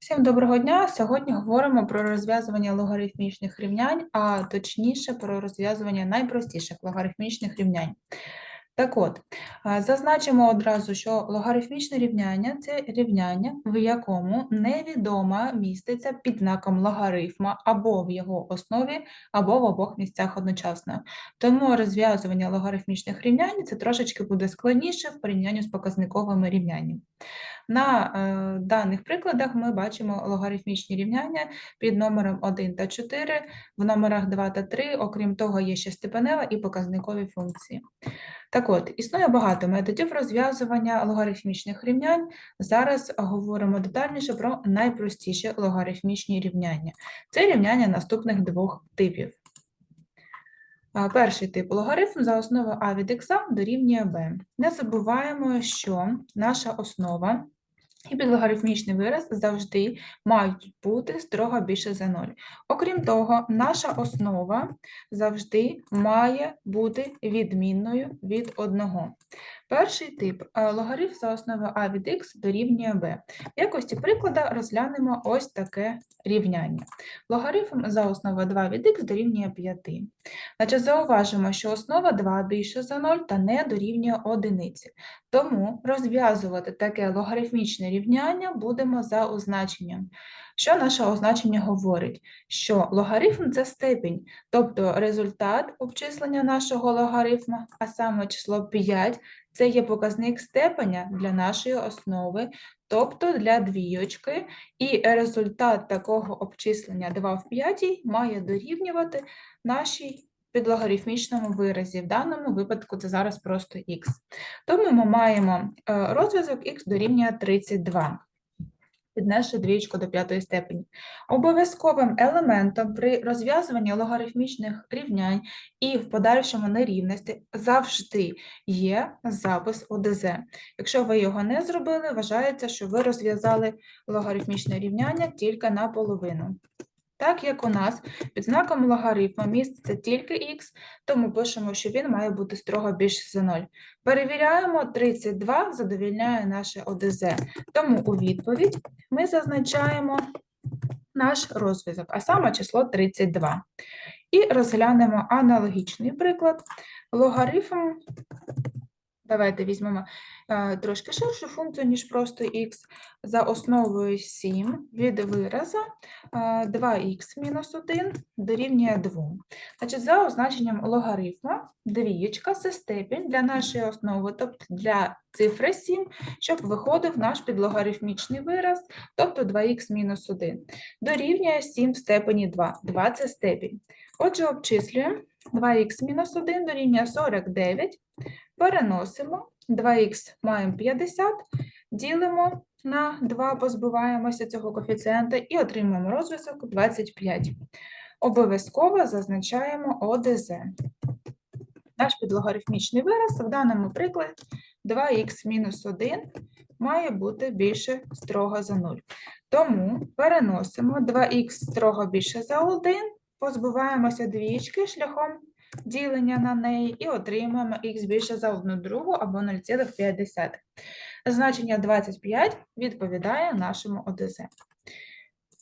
Всім доброго дня! Сьогодні говоримо про розв'язування логарифмічних рівнянь, а точніше про розв'язування найпростіших логарифмічних рівнянь. Так от, зазначимо одразу, що логарифмічне рівняння це рівняння, в якому невідома міститься під знаком логарифма або в його основі, або в обох місцях одночасно. Тому розв'язування логарифмічних рівнянь це трошечки буде складніше в порівнянні з показниковими рівняннями. На е, даних прикладах ми бачимо логарифмічні рівняння під номером 1 та 4, в номерах 2 та 3, окрім того, є ще степенева і показникові функції. Так от, існує багато методів розв'язування логарифмічних рівнянь. Зараз говоримо детальніше про найпростіші логарифмічні рівняння. Це рівняння наступних двох типів. Перший тип логарифм за основою а від х дорівнює b. Не забуваємо, що наша основа і підлогарифмічний вираз завжди мають бути строго більше за 0. Окрім того, наша основа завжди має бути відмінною від 1. Перший тип е, логарифм за основою а від х дорівнює b. В якості прикладу розглянемо ось таке рівняння. Логарифм за основою 2 від х дорівнює 5. Значить, зауважимо, що основа 2 більше за 0 та не дорівнює 1. Тому розв'язувати таке логарифмічне рівняння будемо за означенням. Що наше означення говорить? Що логарифм це степінь, тобто результат обчислення нашого логарифма, а саме число 5 це є показник степеня для нашої основи, тобто для двійочки, і результат такого обчислення 2 в 5 має дорівнювати нашій підлогарифмічному виразі. В даному випадку це зараз просто х. Тому ми маємо е, розв'язок х дорівнює 32 піднесши двічку до п'ятої степені. Обов'язковим елементом при розв'язуванні логарифмічних рівнянь і в подальшому нерівності завжди є запис ОДЗ. Якщо ви його не зробили, вважається, що ви розв'язали логарифмічне рівняння тільки наполовину. Так як у нас під знаком логарифму міститься тільки х, тому пишемо, що він має бути строго більше за 0. Перевіряємо, 32 задовільняє наше ОДЗ. Тому у відповідь ми зазначаємо наш розв'язок, а саме число 32. І розглянемо аналогічний приклад. Логарифм Давайте візьмемо е, трошки ширшу функцію, ніж просто х. За основою 7 від вираза е, 2х мінус 1 дорівнює 2. Значить, За означенням логарифма двієчка це степінь для нашої основи, тобто для цифри 7, щоб виходив наш підлогарифмічний вираз, тобто 2х мінус 1. Дорівнює 7 в степені 2. 2 – це степінь. Отже, обчислюємо 2х мінус 1 дорівнює 49. Переносимо 2х маємо 50, ділимо на 2, позбуваємося цього коефіцієнта і отримуємо розв'язок 25. Обов'язково зазначаємо ОДЗ. Наш підлогарифмічний вираз в даному прикладі 2х-1 має бути більше строго за 0. Тому переносимо 2х строго більше за 1, позбуваємося двічки шляхом ділення на неї і отримуємо х більше за 1 другу або 0,5. Значення 25 відповідає нашому ОДЗ.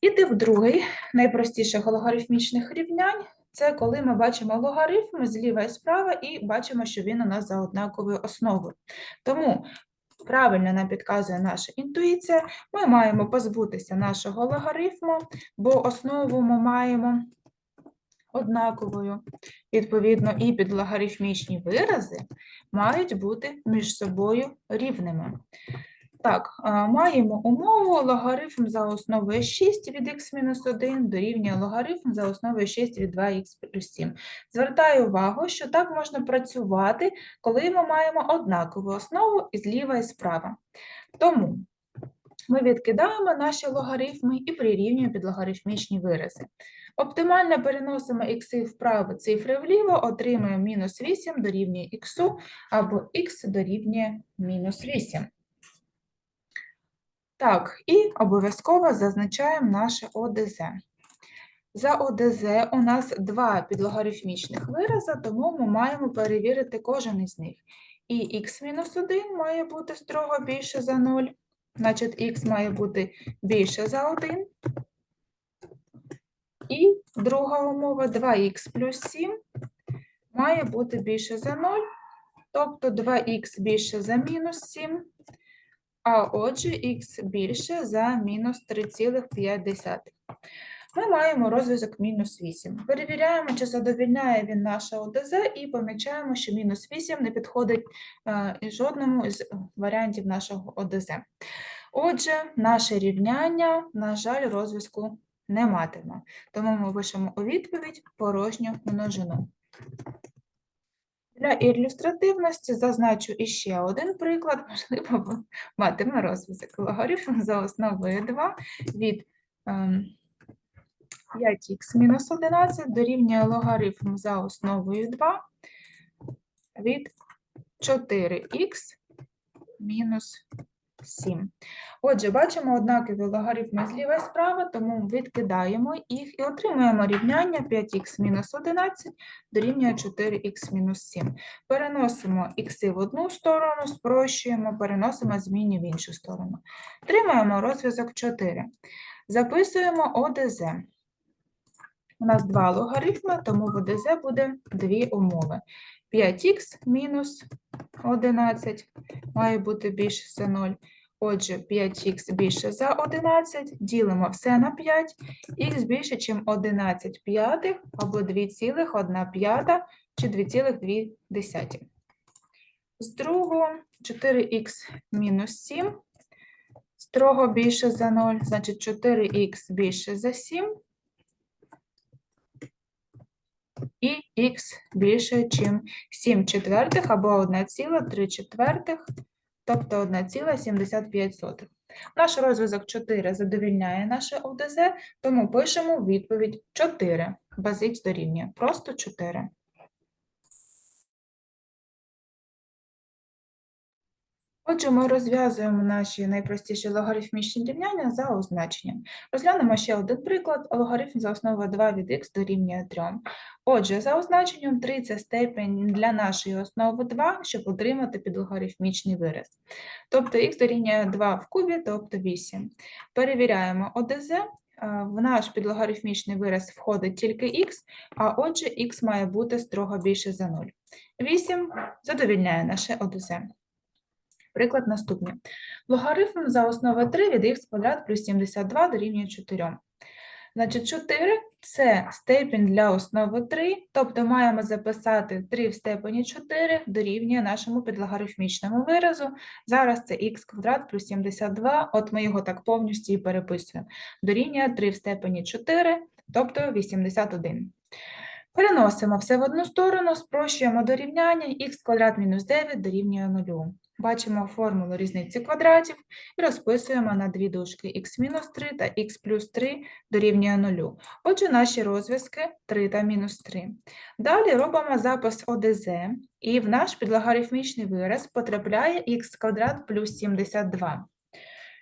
І тип другий найпростіших логарифмічних рівнянь це коли ми бачимо логарифм зліва і справа, і бачимо, що він у нас за однаковою основою. Тому правильно нам підказує наша інтуїція, ми маємо позбутися нашого логарифму, бо основу ми маємо однаковою. Відповідно, і підлогарифмічні вирази мають бути між собою рівними. Так, маємо умову логарифм за основою 6 від х-1 дорівнює логарифм за основою 6 від 2х плюс 7. Звертаю увагу, що так можна працювати, коли ми маємо однакову основу і зліва і справа. Тому ми відкидаємо наші логарифми і прирівнюємо підлогарифмічні вирази. Оптимально переносимо х вправо, цифри вліво, отримуємо мінус 8 дорівнює х або х дорівнює мінус 8. Так, і обов'язково зазначаємо наше ОДЗ. За ОДЗ у нас два підлогарифмічних вирази, тому ми маємо перевірити кожен із них. І х-1 має бути строго більше за 0, Значить, х має бути більше за 1. І друга умова 2х плюс 7 має бути більше за 0, тобто 2х більше за мінус 7, а отже х більше за мінус 3,5. Ми маємо розв'язок мінус 8. Перевіряємо, чи задовільняє він наше ОДЗ, і помічаємо, що мінус 8 не підходить е, жодному з варіантів нашого ОДЗ. Отже, наше рівняння, на жаль, розв'язку не матиме. Тому ми пишемо у відповідь порожню множину. Для ілюстративності зазначу іще один приклад, можливо, матиме розв'язок. Логарифм за основою 2 від ем, 5х мінус 11 дорівнює логарифм за основою 2 від 4х мінус 7. Отже, бачимо однакові логарифми зліва і справа, тому відкидаємо їх і отримуємо рівняння 5х мінус 11 дорівнює 4х мінус 7. Переносимо х в одну сторону, спрощуємо, переносимо змінні в іншу сторону. Отримаємо розв'язок 4. Записуємо ОДЗ. У нас два логарифми, тому в ОДЗ буде дві умови. 5х мінус 11 має бути більше за 0. Отже, 5х більше за 11, ділимо все на 5, х більше, ніж 11 п'ятих, або 2,1 п'ята, чи 2,2. З другого 4х мінус 7, строго більше за 0, значить 4х більше за 7, і х більше, ніж 7 четвертих або 1,3 четвертих, тобто 1,75. Наш розв'язок 4 задовільняє наше ОДЗ, тому пишемо відповідь 4. Без х дорівнює. Просто 4. Отже, ми розв'язуємо наші найпростіші логарифмічні рівняння за означенням. Розглянемо ще один приклад. Логарифм за основою 2 від х дорівнює 3. Отже, за означенням 3 – це степень для нашої основи 2, щоб отримати підлогарифмічний вираз. Тобто х дорівнює 2 в кубі, тобто 8. Перевіряємо ОДЗ. Е, В наш підлогарифмічний вираз входить тільки х, а отже х має бути строго більше за 0. 8 задовільняє наше ОДЗ. Приклад наступний. Логарифм за основою 3 від х квадрат плюс 72 дорівнює 4. Значить, 4 – це степінь для основи 3, тобто маємо записати 3 в степені 4 дорівнює нашому підлогарифмічному виразу. Зараз це х квадрат плюс 72, от ми його так повністю і переписуємо. Дорівнює 3 в степені 4, тобто 81. Переносимо все в одну сторону, спрощуємо до рівняння х квадрат мінус 9 дорівнює 0. Бачимо формулу різниці квадратів і розписуємо на дві дужки х-3 та х плюс 3 дорівнює 0. Отже, наші розв'язки 3 та мінус 3. Далі робимо запис ОДЗ, і в наш підлогарифмічний вираз потрапляє х квадрат плюс 72.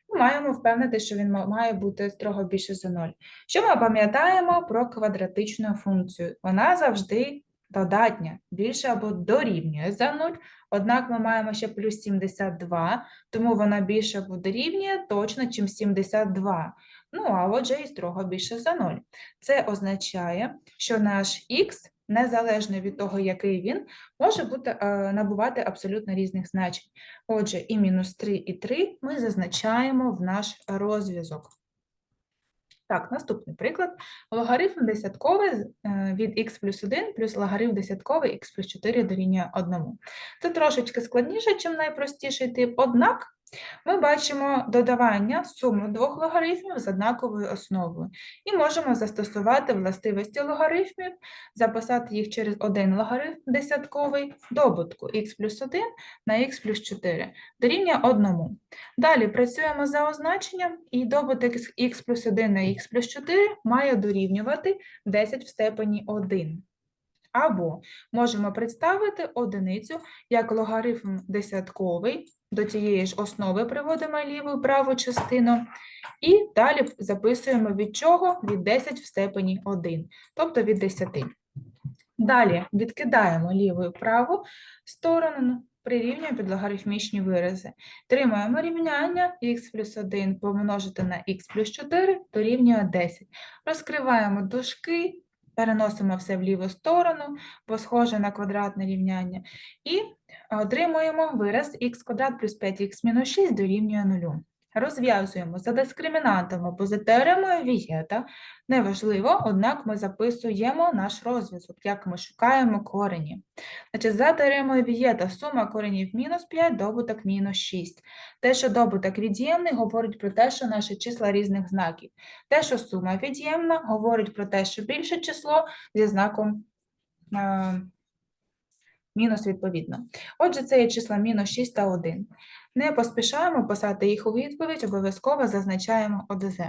Ми маємо впевнити, що він має бути строго більше за 0. Що ми пам'ятаємо про квадратичну функцію? Вона завжди додатня, більше або дорівнює за 0, однак ми маємо ще плюс 72, тому вона більше або дорівнює точно, чим 72. Ну, а отже, і строго більше за 0. Це означає, що наш х, незалежно від того, який він, може бути, е, набувати абсолютно різних значень. Отже, і мінус 3, і 3 ми зазначаємо в наш розв'язок. Так, наступний приклад. Логарифм десятковий е, від х плюс 1 плюс логарифм десятковий х плюс 4 дорівнює 1. Це трошечки складніше, ніж найпростіший тип, однак ми бачимо додавання суми двох логарифмів з однаковою основою. І можемо застосувати властивості логарифмів, записати їх через один логарифм десятковий добутку х плюс 1 на х плюс 4 дорівнює 1. Далі працюємо за означенням, і добуток х плюс 1 на х плюс 4 має дорівнювати 10 в степені 1. Або можемо представити одиницю як логарифм десятковий, до цієї ж основи приводимо ліву і праву частину, і далі записуємо від чого? Від 10 в степені 1, тобто від 10. Далі відкидаємо ліву і праву сторону, прирівнюємо під логарифмічні вирази. Тримаємо рівняння х плюс 1 помножити на х плюс 4 дорівнює 10. Розкриваємо дужки, переносимо все в ліву сторону, бо схоже на квадратне рівняння, і отримуємо вираз х квадрат плюс 5х мінус 6 дорівнює 0. Розв'язуємо за дискримінантом або за теоремою Вієта. Неважливо, однак ми записуємо наш розв'язок, як ми шукаємо корені. Значить, за теоремою Вієта сума коренів мінус 5, добуток мінус 6. Те, що добуток від'ємний, говорить про те, що наші числа різних знаків. Те, що сума від'ємна, говорить про те, що більше число зі знаком е, мінус відповідно. Отже, це є числа мінус 6 та 1. Не поспішаємо писати їх у відповідь, обов'язково зазначаємо ОДЗ.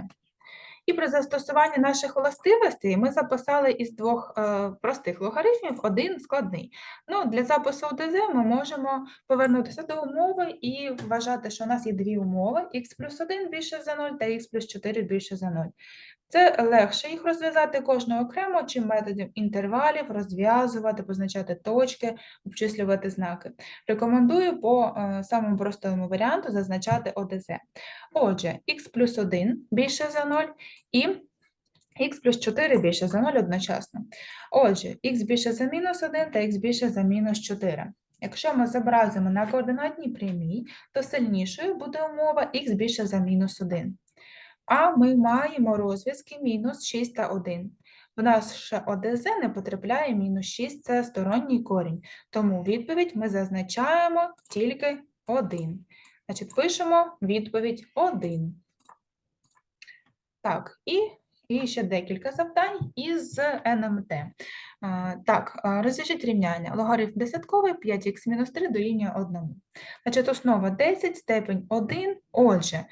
І при застосуванні наших властивостей ми записали із двох е, простих логарифмів один складний. Ну, для запису ОДЗ ми можемо повернутися до умови і вважати, що у нас є дві умови: х плюс 1 більше за 0 та х плюс 4 більше за 0. Це легше їх розв'язати кожного окремо, чим методів інтервалів, розв'язувати, позначати точки, обчислювати знаки. Рекомендую по е, самому простому варіанту зазначати ОДЗ. Отже, х плюс 1 більше за 0 і х плюс 4 більше за 0 одночасно. Отже, х більше за мінус 1 та х більше за мінус 4. Якщо ми зобразимо на координатній прямій, то сильнішою буде умова х більше за мінус 1. А ми маємо розв'язки мінус 6 та 1. В наше ОДЗ не потрапляє мінус 6, це сторонній корінь. Тому відповідь ми зазначаємо тільки 1. Значить, пишемо відповідь 1. Так, і, і ще декілька завдань із НМТ. Так, розв'яжіть рівняння. Логарифм десятковий 5х-3 дорівнює 1. Значить, основа 10, степень 1. Отже,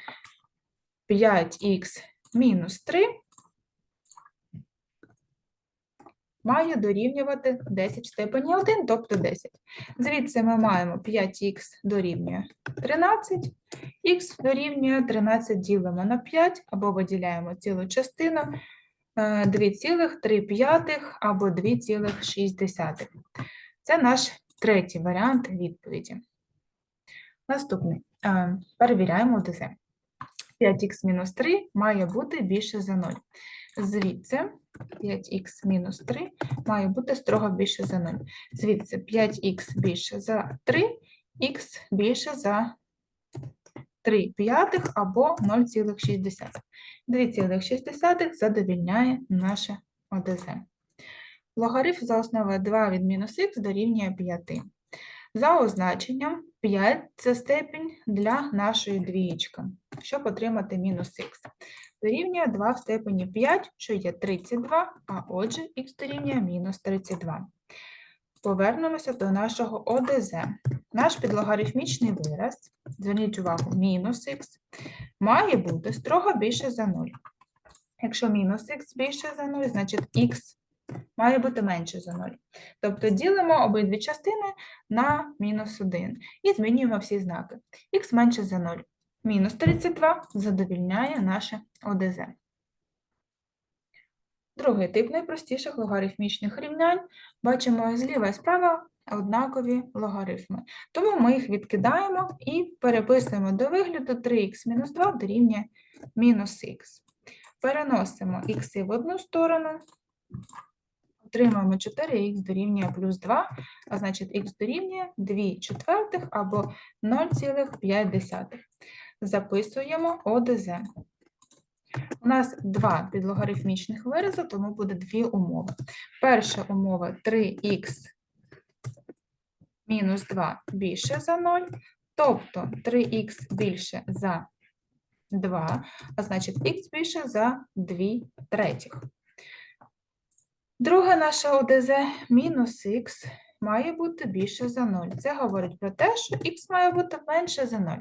5х мінус 3 має дорівнювати 10 в степені 1, тобто 10. Звідси ми маємо 5х дорівнює 13, х дорівнює 13 ділимо на 5 або виділяємо цілу частину е, 2,3 або 2,6. Це наш третій варіант відповіді. Наступний. Е, Перевіряємо ДЗ. 5х мінус 3 має бути більше за 0. Звідси 5х мінус 3 має бути строго більше за 0. Звідси 5х більше за 3, х більше за 3 п'ятих або 0,6. 2,6 задовільняє наше ОДЗ. Логарифм за основою 2 від мінус х дорівнює 5. За означенням 5 це степінь для нашої двієчки, щоб отримати мінус х. Дорівнює 2 в степені 5, що є 32, а отже х дорівнює мінус 32. Повернемося до нашого ОДЗ. Наш підлогарифмічний вираз, зверніть увагу, мінус х, має бути строго більше за 0. Якщо мінус х більше за 0, значить х має бути менше за 0. Тобто ділимо обидві частини на мінус 1 і змінюємо всі знаки. х менше за 0. Мінус 32 задовільняє наше ОДЗ. Другий тип найпростіших логарифмічних рівнянь. Бачимо зліва і справа однакові логарифми. Тому ми їх відкидаємо і переписуємо до вигляду 3х-2 дорівнює мінус х. Переносимо х в одну сторону, отримаємо 4х дорівнює плюс 2, а значить х дорівнює 2 четвертих або 0,5. Записуємо ОДЗ. У нас два підлогарифмічних вирази, тому буде дві умови. Перша умова 3х мінус 2 більше за 0, тобто 3х більше за 2, а значить х більше за 2 третіх. Друге наше ОДЗ мінус х має бути більше за 0. Це говорить про те, що х має бути менше за 0.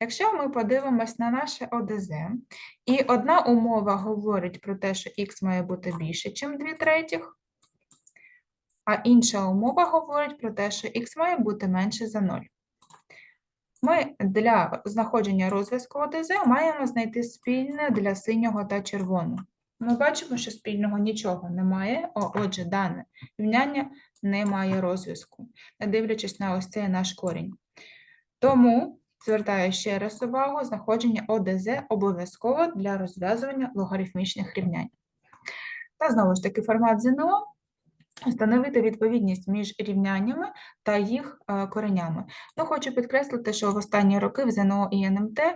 Якщо ми подивимось на наше ОДЗ, і одна умова говорить про те, що х має бути більше, ніж 2 третіх, а інша умова говорить про те, що х має бути менше за 0. Ми для знаходження розв'язку ОДЗ маємо знайти спільне для синього та червоного. Ми бачимо, що спільного нічого немає, отже, дане рівняння не має розв'язку, не дивлячись на ось цей наш корінь. Тому звертаю ще раз увагу, знаходження ОДЗ обов'язково для розв'язування логарифмічних рівнянь. Та знову ж таки формат ЗНО встановити відповідність між рівняннями та їх е, коренями. Ну, хочу підкреслити, що в останні роки в ЗНО і НМТ е,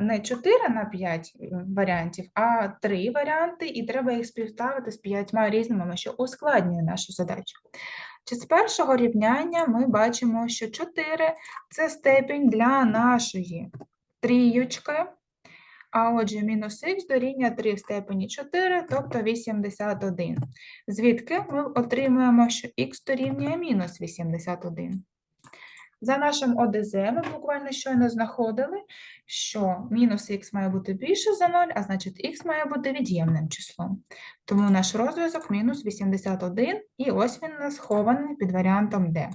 не 4 на 5 варіантів, а 3 варіанти, і треба їх співставити з п'ятьма різними, що ускладнює нашу задачу. Чи з першого рівняння ми бачимо, що 4 – це степінь для нашої трійочки, а отже, мінус х дорівнює 3 в степені 4, тобто 81. Звідки ми отримуємо, що х дорівнює мінус 81. За нашим ОДЗ ми буквально щойно знаходили, що мінус х має бути більше за 0, а значить х має бути від'ємним числом. Тому наш розв'язок мінус 81, і ось він нас схований під варіантом D.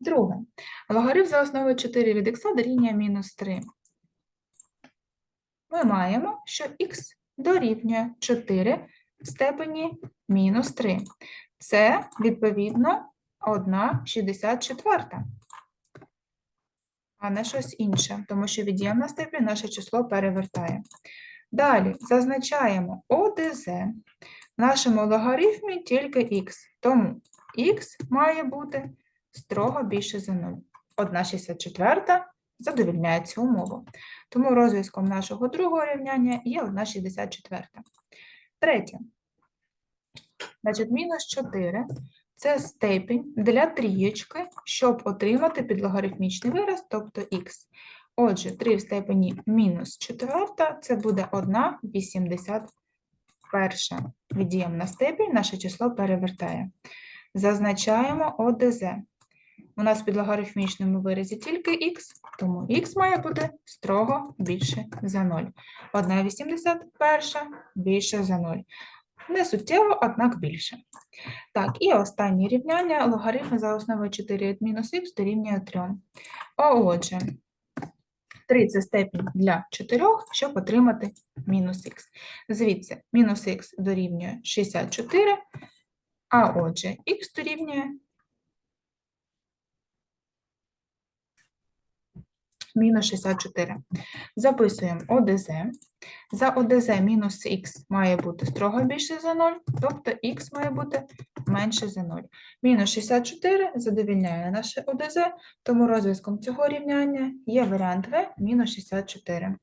Друге. Логарифм за основою 4 від х дорівнює мінус 3 ми маємо, що х дорівнює 4 в степені мінус 3. Це, відповідно, 1,64, а не щось інше, тому що від'ємна степінь наше число перевертає. Далі зазначаємо ОДЗ в нашому логарифмі тільки х, тому х має бути строго більше за 0. 1,64 задовільняє цю умову. Тому розв'язком нашого другого рівняння є 1,64. Третє. Значить, мінус 4 – це степінь для трієчки, щоб отримати підлогарифмічний вираз, тобто х. Отже, 3 в степені мінус 4 – це буде 1,81. Від'ємна степінь наше число перевертає. Зазначаємо ОДЗ. У нас в підлогарифмічному виразі тільки х, тому х має бути строго більше за 0. 1,81 більше за 0. Не суттєво, однак більше. Так, і останнє рівняння логарифм за основою 4 від мінус х дорівнює 3. А отже, 3 це степінь для 4, щоб отримати мінус х. Звідси, мінус х дорівнює 64, а отже, х дорівнює мінус 64. Записуємо ОДЗ. За ОДЗ мінус х має бути строго більше за 0, тобто х має бути менше за 0. Мінус 64 задовільняє наше ОДЗ, тому розв'язком цього рівняння є варіант В мінус 64.